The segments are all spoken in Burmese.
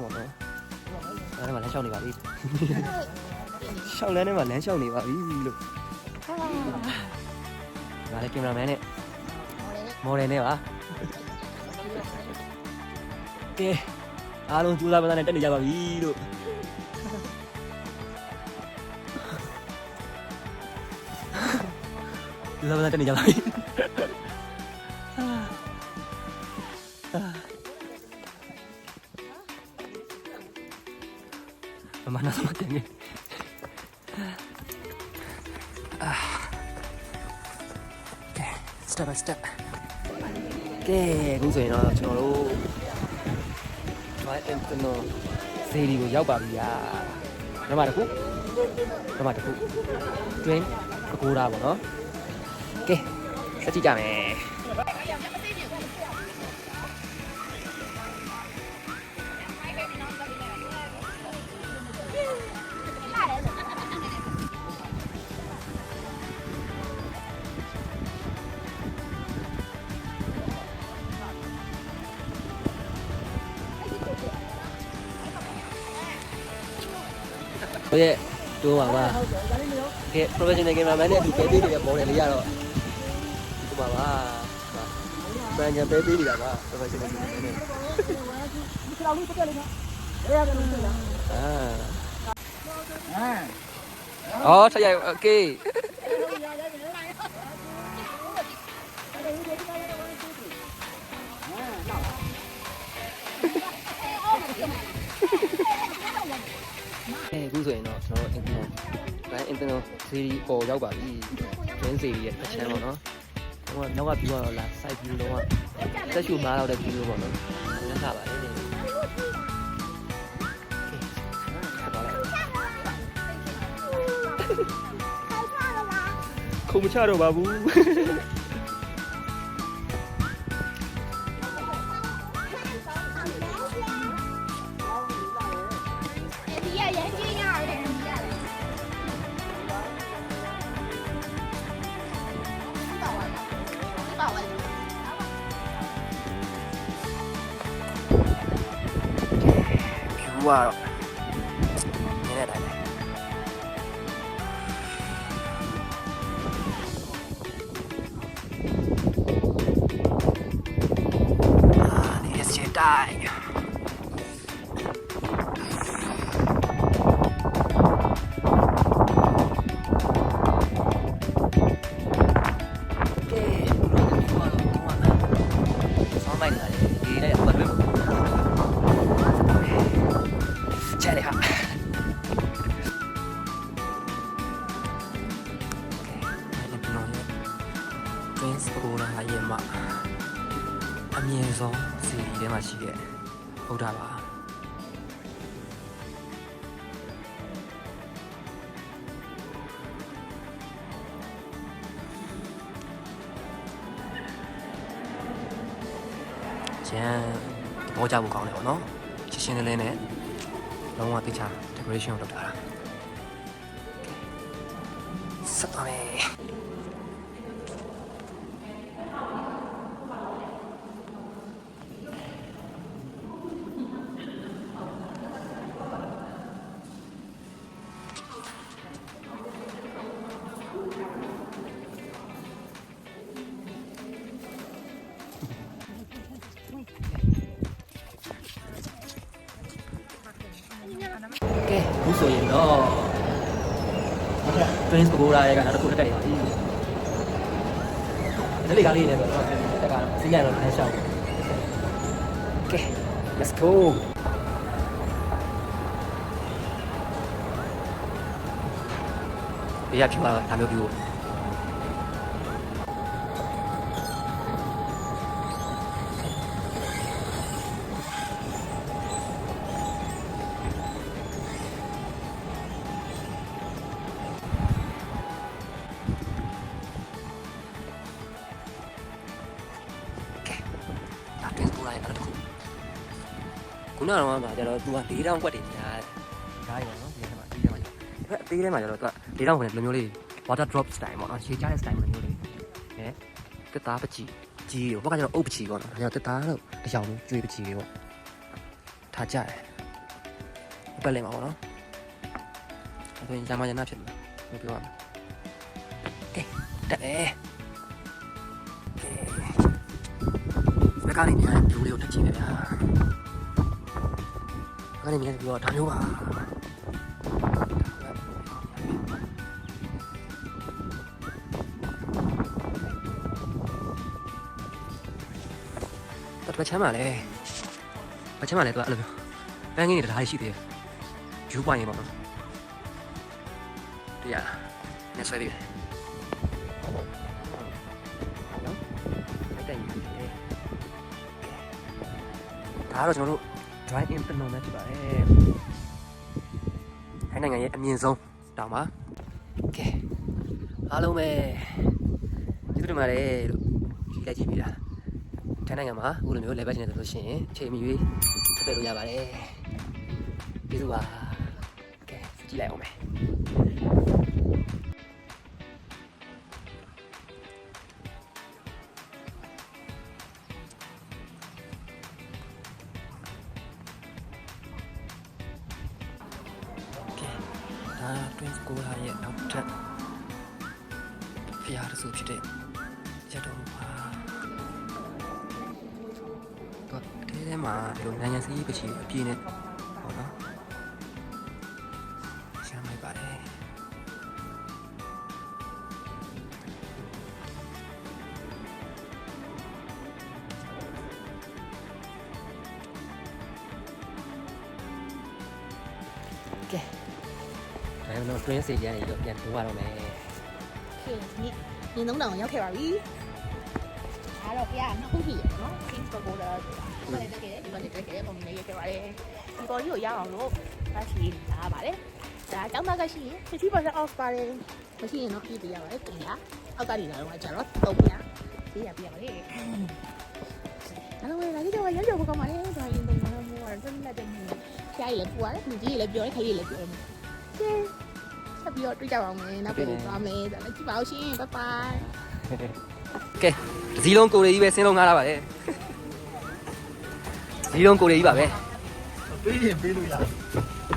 ရှောက်လန်းပေါ့နော်အဲ့ဒါမှလမ်းရှောက်နေပါပြီရှောက်လန်းထဲမှာလမ်းရှောက်နေပါပြီလို့ဒါလည်းကင်မရာမန်နဲ့မော်ဒယ်နဲ့ပါကဲအားလုံးကြိုးစားပန်းစားနဲ့တက်နေကြပါပြီလို့ကြိုးစားပန်းစားတက်နေကြပါပြီ step by step ကဲအခုဆိုရင်တော့ကျွန်တော်တို့ try and no စေဒီကိုရောက်ပါပြီယာနံပါတ်တစ်ခုနံပါတ်တစ်ခု twin အကိုဒါပေါ့နော်ကဲဆက်ကြည့်ကြမယ် ဟိုရဲ့တိုးပါပါကဲ professional cameraman နဲ့အတူပဲပေးနေတဲ့ပေါ်တယ်လေးရတော့ဒီပါပါပန်းကြပဲပေးနေတာပါ professional cameraman နဲ့အာအော်ထရိုက်โอเค အဲအခုဆိုရင်တော့ကျွန်တော်တို့ internal ဘန် internal series ပေါ်ရောက်ပါပြီ twin series ရဲ့အချမ်းပေါ့နော်ဟိုကနောက်က view ကတော့လာ side view လုံးဝတက်ရှူမားတော့တဲ့ view ပေါ့နော်ညစားပါလေနေဆက်ပါလိုက်ခုံမချတော့ပါဘူး view ကျန်သဘောကျဖို့ကောင်းတယ်ပေါ့နော်ရှင်းရှင်းလင်းလင်းနဲ့လုံးဝသိချာ decoration ကိုလုပ်ထားတာဆက်ပါမယ် ကဲအခုဆိုရင်တော့ Twins ကိုလာရဲ့ကနောက်တစ်ခုတက်နေပါပြီဒီလေးကားလေးနဲ့ဆိုတော့တက်ကတော့စီးရတော့လမ်းလျှောက်ကဲ let's go ဘေးရဖြူလာဒါမျိုးပြူဒါ ခုနကတော့ကကျတော့ तू က၄တောင်ကွက်တွေညားဒါရပါတော့ဒီထဲမှာဒီထဲမှာအဲ့အသေးထဲမှာကျတော့ तू က၄တောင်ကွက်တွေလိုမျိုးလေး water drop style ပေါ့နော်ခြေချတဲ့ style လိုမျိုးလေးအဲတက်သားပကြည့်ကြီးတွေဘောကကျတော့အုပ်ပချီပေါ့နော်ဒါကြောင့်တက်သားတော့အယောင်လုံးကျွေးပချီတွေပေါ့ထားကြတယ်ပက်လင်မှာပေါ့နော်ဒါဆိုရင်ဂျာမဂျနာဖြစ်တယ်ဘယ်ပြောရမလဲကဲတက်တယ်ကဲဘယ်ကနေမြန်လူလေးကိုတက်ကြည့်နေဗျာ ဘယ်ကနေမြန်ပြီးတော့ဒါမျိုးပါတော်တော်ချမ်းပါလေမချမ်းပါလေတော့အဲ့လိုမျိုးပန်းငင်းနေတရားရှိသေးတယ်ယူပွိုင်းရေပေါ့နော်တရားနေဆွဲပြီးတယ်နော်အဲ့တိုင်ယူတယ်ဒါကတော့ကျွန်တော်တို့ dry in တနုံနဲ့ဖြစ်ပါတယ်ခိုင်းနိုင်ငံရဲ့အမြင့်ဆုံးတောင်ပါကဲအားလုံးပဲကျေးဇူးတင်ပါတယ်လို့ကြည့်လိုက်ကြည့်ပြီလားထိုင်းနိုင်ငံမှာအခုလိုမျိုး level ချင်တယ်ဆိုလို့ရှိရင်အချိန်မီရွေးဆက်သွယ်လို့ရပါတယ်ကျေးဇူးပါကဲကြည့်လိုက်အောင်မယ် ဒါ Twins ကိုလာရဲ့နောက်ထပ်ဖျားရဆိုဖြစ်တဲ့ရတော့ပါတော့အထဲထဲမှာဒီလိုနိုင်ငံစည်းပချီအပြည့်နဲ့ဟောနော် တော့ Twins စီရနေတော့ပြန်ထိုးရတော့မယ်ရှင်နိနင်းသုံးတောင်ရောက်ခဲ့ပါပြီအားတော့ပြနှစ်ခုရှိရနော် Kings Burger ဆိုတာဒီမှာတက်ခဲ့တယ်ဒီမှာတက်ခဲ့တယ်ပုံနေရခဲ့ပါတယ်ဒီပေါ်ကြီးကိုရအောင်လို့ပတ်စီလာပါတယ်ဒါတောင်းတာကရှိရင်50% off ပါတယ်မရှိရင်တော့ပြည့်ပြရပါတယ်တင်ရအောက်ကနေလာတော့ကျတော့300ပြရပြရပါတယ်အဲ့တော့လည်းဒီတော့ရရဘကောင်းပါလေဒါရင်တော့မဟုတ်ဘူးတော့တက်တဲ့မျိုးဖျားရည်လည်းပူရတယ်မြကြီးလည်းပြောတယ်ခရီးလည်းပြောတယ်ကဲ ဆက်ပြီးတော့တွေ့ကြပါအောင်မယ်နောက်ပြန်သွားမယ်ဒါလည်းကြည့်ပါဦးရှင်ဘိုင်ဘိုင်ကဲဒီစည်းလုံးကိုရီကြီးပဲဆင်းလုံးငားတာပါလေဒီစည်းလုံးကိုရီကြီးပါပဲပေးရင်ပေးလို့ရတယ်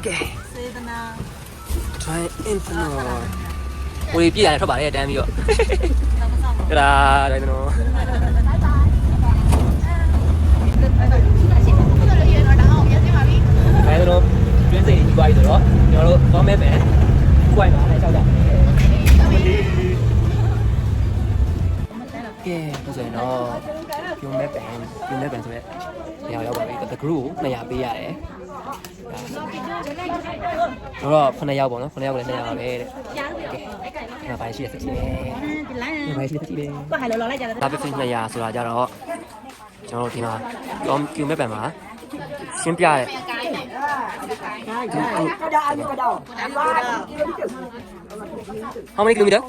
ကဲစေတနာ try infinite ကိုရီပြည့်ရတယ်ထွက်ပါလေတန်းပြီးတော့တော့မဆောင်ပါကြလားတိုင်းတော့ဘူးရှင်ခုနလည်းရတော့တောင်းအောင်ပြန်ပြပါပြီတိုင်းတော့တွင်းစိတ်ကြီးသွားပြီဆိုတော့ကျွန်တော်တို့သွားမဲ့ပဲခုို င်ပါလဲကြောက်ကြကဲဒါဆိုရင်တော့ပြုံးမဲ့ပန်ပြုံးမဲ့ပန်ဆိုရက်နေရာရောက်ပါပြီ the group ကို200ပေးရတယ်ဒါတော့9ယောက်ပေါ့နော်9ယောက်လည်း200ပါပဲတဲ့ကဲငါပိုင်းရှိရစကြည့်လေဒီလိုင်းငါပိုင်းရှိရစကြည့်လေဘာဟဲ့လောလောလိုက်ကြတယ်ဒါပဲဖင်200ဆိုတာကြတော့ကျွန်တော်တို့ဒီမှာကောကျူမဲ့ပန်မှာရှင်းပြတဲ့ကိုင်းတယ် How many kilometer?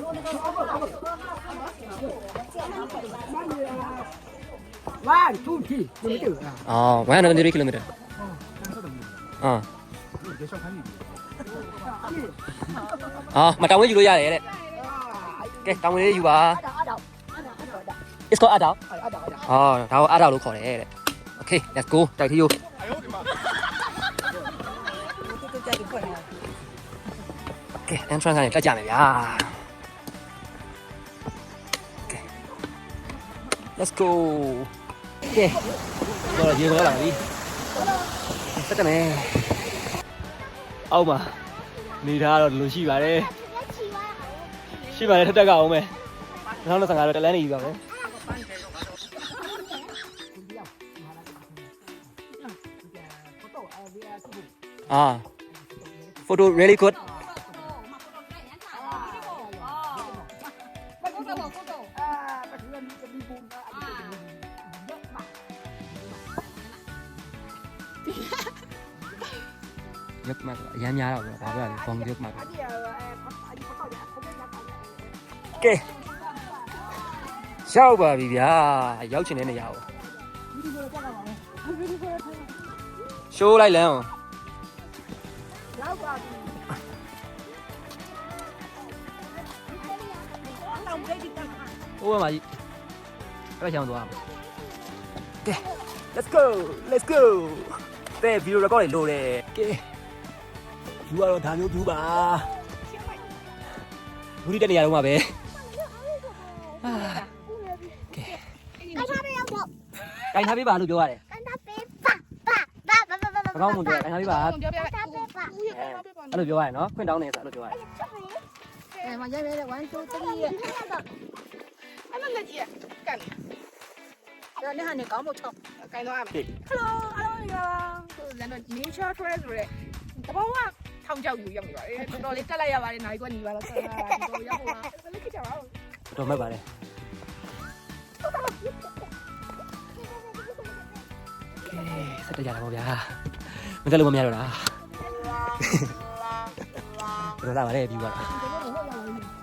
One, two, three, kilometer. Oh, 123 kilometer. À. အာမတောင်းဝဲယူလို့ရတယ်တဲ့ကဲတောင်းဝဲလေးယူပါ It's called အတောက်အော်ဒါကိုအတောက်လို့ခေါ်တယ်တဲ့ Okay let's go တိုက်ထီ ယိုကဲ entrance ကနေတက်ကြမယ်ဗျာကဲ Let's go ကဲတော့ရေခေါ်လာပြီတက်တယ်မယ်အောက်မှာနေထားတော့ဒီလိုရှိပါတယ်ရှိပါတယ်ထက်တက်ကအောင်မယ်2025တော့တလန်းနေပြီပါမယ်အာ photo really good မှတ်အရမ်းများတော့ဗျာဘာပြောလဲဘောင်ရုပ်မှတ်ကဲရောက်ပါပြီဗျာရောက်ချင်တဲ့နေရာကိုရှိုးလိုက်လမ်းအောင်ဟိုမှာကြီးထွက်ချောင်းသွားမယ်ကဲ let's go let's go တဲ့ဗီဒီယို record လေးလိုတယ်ကဲ ဘူးကတော့ဒါမျိုးဘူးပါဘူးရီတက်နေရတော့မှာပဲအာကဲကန်ထားပေးရပေါ့ကန်ထားပေးပါလို့ပြောရတယ်ကန်ထားပေးပါပါပါပါပါပါကောင်းမှုပြောကန်ထားပေးပါကန်ထားပေးပါအဲ့လိုပြောရတယ်နော်ခွင့်တောင်းနေဆိုအဲ့လိုပြောရတယ်အဲမရိုက်ရဲ1 2 3ရဲ့အဲ့လိုလက်ကြီးကန်ဒါနဲ့ဟာနေကောင်းမို့ချောင်းကန်တော့ရမယ်ဟယ်လိုအားလုံးဒီကလာလန်ဒန်နင်းရှာထရက်ဆိုရဲတဘောက ထောင်ချောက်ယူရောက်နေပါလေတော်တော်လေးတက်လိုက်ရပါတယ်နိုင်ကွက်ညီပါတော့ဆက်လာတော့ရောက်ပါဘယ်လိုဖြစ်ကြပါ့။တော်မဲ့ပါလေ။ကဲဆက်တက်ကြတာပေါ့ဗျာ။မတက်လို့မမရတော့လား။ဘယ်လိုလာပါလဲ view က။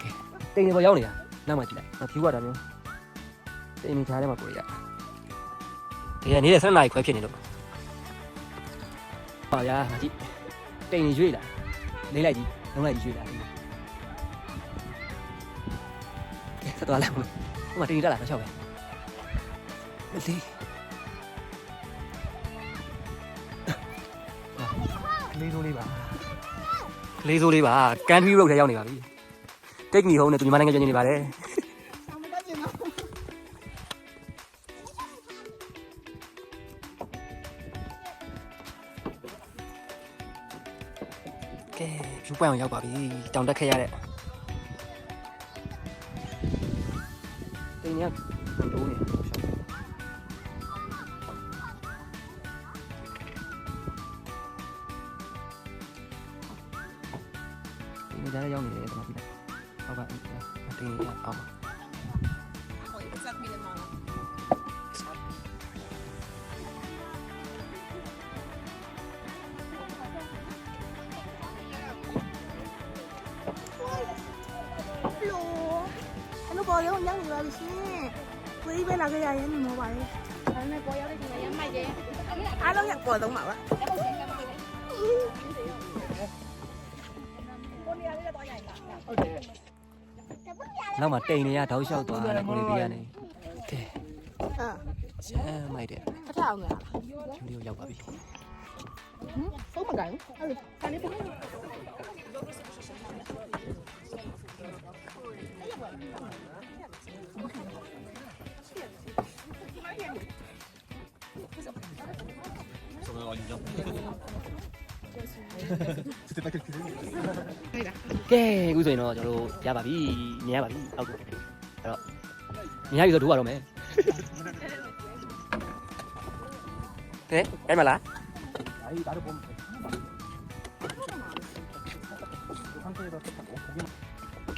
ကဲတိမ်နေပေါ်ရောက်နေတာ။နောက်မှကြည့်လိုက်။ view ကဒါမျိုးတိမ်နေချားထဲမှာပေါ်ရ။ဒီကနေ့ဆက်နာရီခွဲဖြစ်နေလို့။ပါဗျာငါကြည့်။တိမ်နေရွေ့လာ။ လေးလိုက်ကြည့်။လုံးလိုက်ကြည့်ရွေ့လာ။ကဲဆက်သွားလိုက်ဦး။ဟိုမှာတိမ်နေတက်လာတော့ချောက်ပဲ။မသိ။ကလေးစိုးလေးပါကလေးစိုးလေးပါကန်ထရီရုတ်ထဲရောက်နေပါပြီတိတ်မီဟုံးနဲ့သူညီမနိုင်ငံပြန်နေပါတယ် ကဲဖြူပွင့်အောင်ရောက်ပါပြီတောင်တက်ခဲ့ရတဲ့တင်းရတိုးနေ Hello ပေါ်ရောက်ရောက်နေပါပြီရှင်ဝေးပဲလာခဲ့ရရင်နေမောပါလေဒါပေမဲ့ပေါ်ရောက်တဲ့ဒီမှာရမ်းမိုက်တယ်အားလုံးရပေါ်တော့မှာပါနောက်မှာတိမ်နေရတောက်လျှောက်သွားတယ်ကိုလေးပြရနေကဲအာချမ်းမိုက်တယ်အထောက်ငါဒီလိုရောက်ပါပြီသုံးမကိုင်းအဲ့လိုခါလေးပုံ ကဲအခုဆိုရင်တော့ကျွန်တော်တို့ရပါပြီမြင်ရပါပြီအောက်ကိုအဲ့တော့မြင်ရပြီဆိုတော့ဒိုးရတော့မယ်ကဲအဲ့မလားအဲ့ဒါတော့ပုံ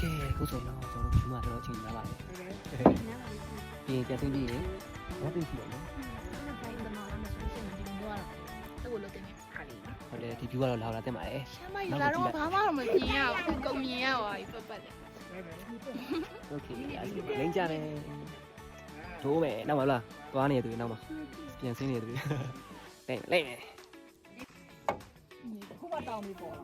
ကဲအခုဆိုရင်တော့ကျွန်တော်တို့ဒီမှာတော့အချိန်ရပါတယ်ပြင်ပြန်သိပြီးရင်ဘာသိရှိတော့ လည်းဒီ view ကတော့လာလာတင်ပါတယ်ရှမ်းမယူလာတော့ဘာမှမမြင်ရဘူးကုန်မြင်ရပါပြီပတ်ပတ်တယ် okay လင်းကြတယ်ထိုးမယ်နောက်မှာလားသွားနေတယ်သူနောက်မှာပြန်ဆင်းနေတယ်သူလိုက်မယ်လိုက်မယ်ခုမတောင်းပြီးပေါ်လာ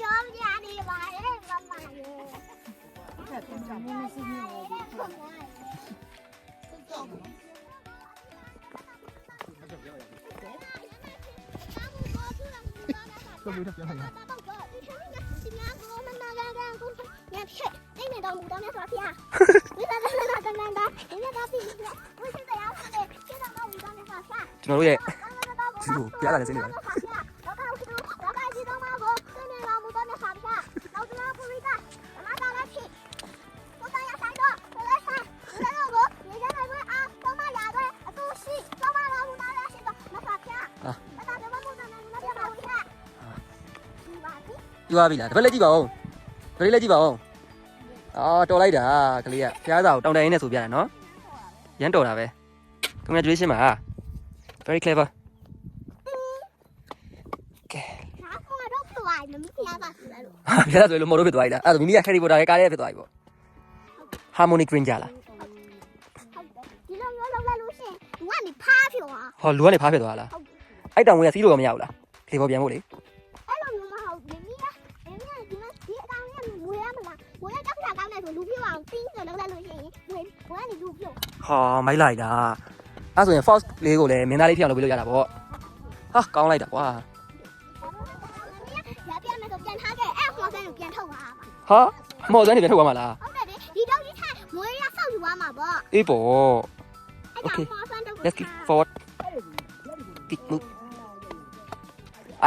ကြောင်းပြနေပါရဲ့မမရေဒါကကြောင်းမင်းစီးနေတယ် 啊！你在那那那那那，人家到底是不是这样 ပြီပြသွားပြီလားတစ်ဖက်လက်ကြည့်ပါဦးတစ်ဖက်လက်ကြည့်ပါဦးအော်တော်လိုက်တာကလေးကဖျားစာကိုတောင်းတရင်းနဲ့ဆိုပြတယ်နော်ရမ်းတော်တာပဲ congratulation ပါ very clever ကဲနားကတော့ပြိုင်မမပြပါဘူးလို့ဖျားစာဆိုလို့မော်တော့ဖြစ်သွားပြီလားအဲ့ဒါမိမိက Harry Potter ရဲ့ကားရဲ့ဖြစ်သွားပြီပေါ့ harmonic ranger လားဒီလိုမျိုးလုပ်လိုက်လို့ရှိရင်ငါနေဖားဖြောอ่ะဟောလူကနေဖားဖြစ်သွားလားအဲ့တောင်ဝင်ကစီးလို့မရဘူးလားခေပေါ်ပြန်ဖို့လေ လူပြုတ်အောင်တင်းဆိုလောက်လိုက်လို့ရှိရင်ဝင်ဝင်ကနေလူပြုတ်ဟာမိုက်လိုက်တာအဲ့ဆိုရင် false လေးကိုလည်းမင်းသားလေးဖြစ်အောင်လုပ်ပေးလို့ရတာပေါ့ဟာကောင်းလိုက်တာကွာရပြမယ်ဆိုပြန်ထားခဲ့အဲ့မော်စန်းကိုပြန်ထုတ်သွားပါဟာမော်စန်းကိုပြန်ထုတ်သွားမှာလားဟုတ်တယ်ဒီတော့ကြီးထက်မွေးရဆောက်ယူသွားမှာပေါ့အေးပေါ့ Okay let's keep forward keep move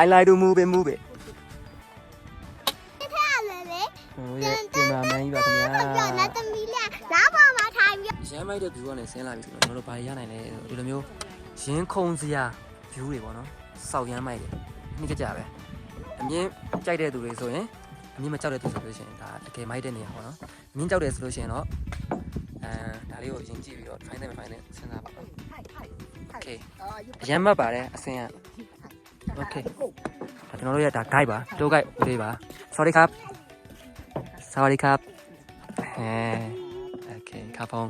I like to move it move it မရာမန်ကြီးပါခင်ဗျာ ပြန်နေသမီးလေးဓာတ်ပေါ်မှာထိုင်ပြီး ရမ်းမိုက်တဲ့ view ကနေဆင်းလာပြီဆိုတော့ကျွန်တော်တို့ဘာတွေရနိုင်လဲဒီလိုမျိုးရင်းခုံစရာ view တွေပေါ့နော်စောက်ရမ်းမိုက်တယ်နှိမ့်ကြကြပဲအမြင်ကြိုက်တဲ့သူတွေဆိုရင်အမြင်မကြောက်တဲ့သူဆိုလို့ရှိရင်ဒါတကယ်မိုက်တဲ့နေရာပေါ့နော်အမြင်ကြောက်တယ်ဆိုလို့ရှိရင်တော့အဲဒါလေးကိုရင်ကြည့်ပြီးတော့ find တယ်မ find တယ်စဉ်းစားပါတော့ okay အရမ်းမှတ်ပါတယ်အစင်က okay ဒါကျွန်တော်တို့ရဲ့ဒါ guide ပါ tour guide ဦးလေးပါ sorry ครับ สวัสดีครับโอเคครับผม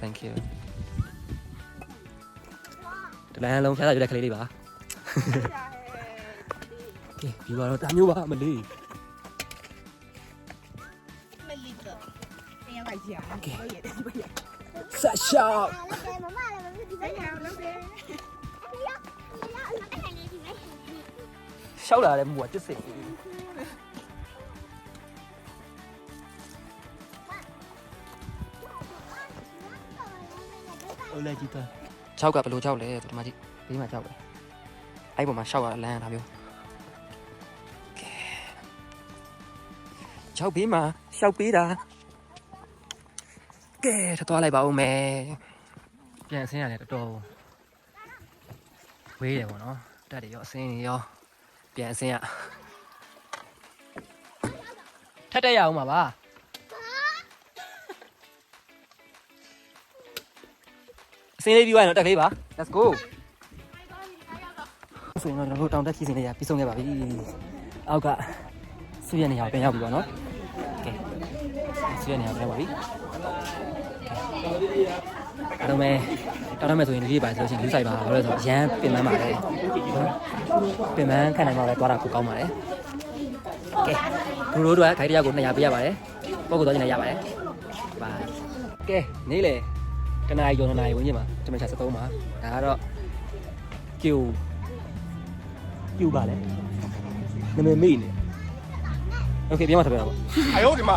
thank you ဒီလိုင်းလုံးဖျားတာပြတဲ့ကလေးလေးပါကဲဒီပါတော့တာမျိုးပါမလေးမလေးတော့နေရာပါကြာကဲဆာရှောက်မမလည်းမဖြစ်ဒီပိုင်းအောင်လုပ်တယ်ရှောက်လာတယ်မူကတစ်စစ် ဟုတ်လိုက်ကြည့်တာ6ကဘယ်လို6လဲဒီမှာကြည့်ဘေးမှာ6ပဲအဲ့ပေါ်မှာရှောက်ရလမ်းဒါမျိုးကဲ6ဘေးမှာရှောက်ပေးတာကဲထသွားလိုက်ပါဦးမယ်ပြန်ဆင်းရတယ်တော်တော်ဝေးတယ်ပေါ့နော်တက်တယ်ရောအစင်းတွေရောပြန်အစင်းရထက်တက်ရအောင်ပါပါ အစင်းလေးပြီးသွားရင်တော့တက်ကလေးပါ let's go ဆိုရင်တော့ကျွန်တော်တို့တောင်တက်ခီးစင်လေးရပြီးဆုံးခဲ့ပါပြီအောက်ကဆွေးရနေရပြန်ရောက်ပြီပေါ့နော်ကဲဆွေးရနေရပြန်ရောက်ပါပြီအဲ့တော့မဲတောင်းတမယ်ဆိုရင်ဒီလေးပါဆိုလို့ရှိရင်လူဆိုင်ပါဘာလို့လဲဆိုတော့ရမ်းပင်ပန်းပါတယ်နော်ပင်ပန်းခံနိုင်မှာပဲသွားတာကိုကောင်းပါတယ်ကဲဒူရိုးတို့ကခိုင်တယောက်ကို200ပေးရပါတယ်ပုဂ္ဂိုလ်တော်ချင်းလည်းရပါတယ်ပါကဲနေလေ တနားရီရောနှစ်နာရီဝန်းကျင်မှာတမန်ချာ73မှာဒါကတော့ကျူကျူပါလေနမမေ့နေโอเคပြန်မထပ်ပြတာပေါ့အယောဒီမှာ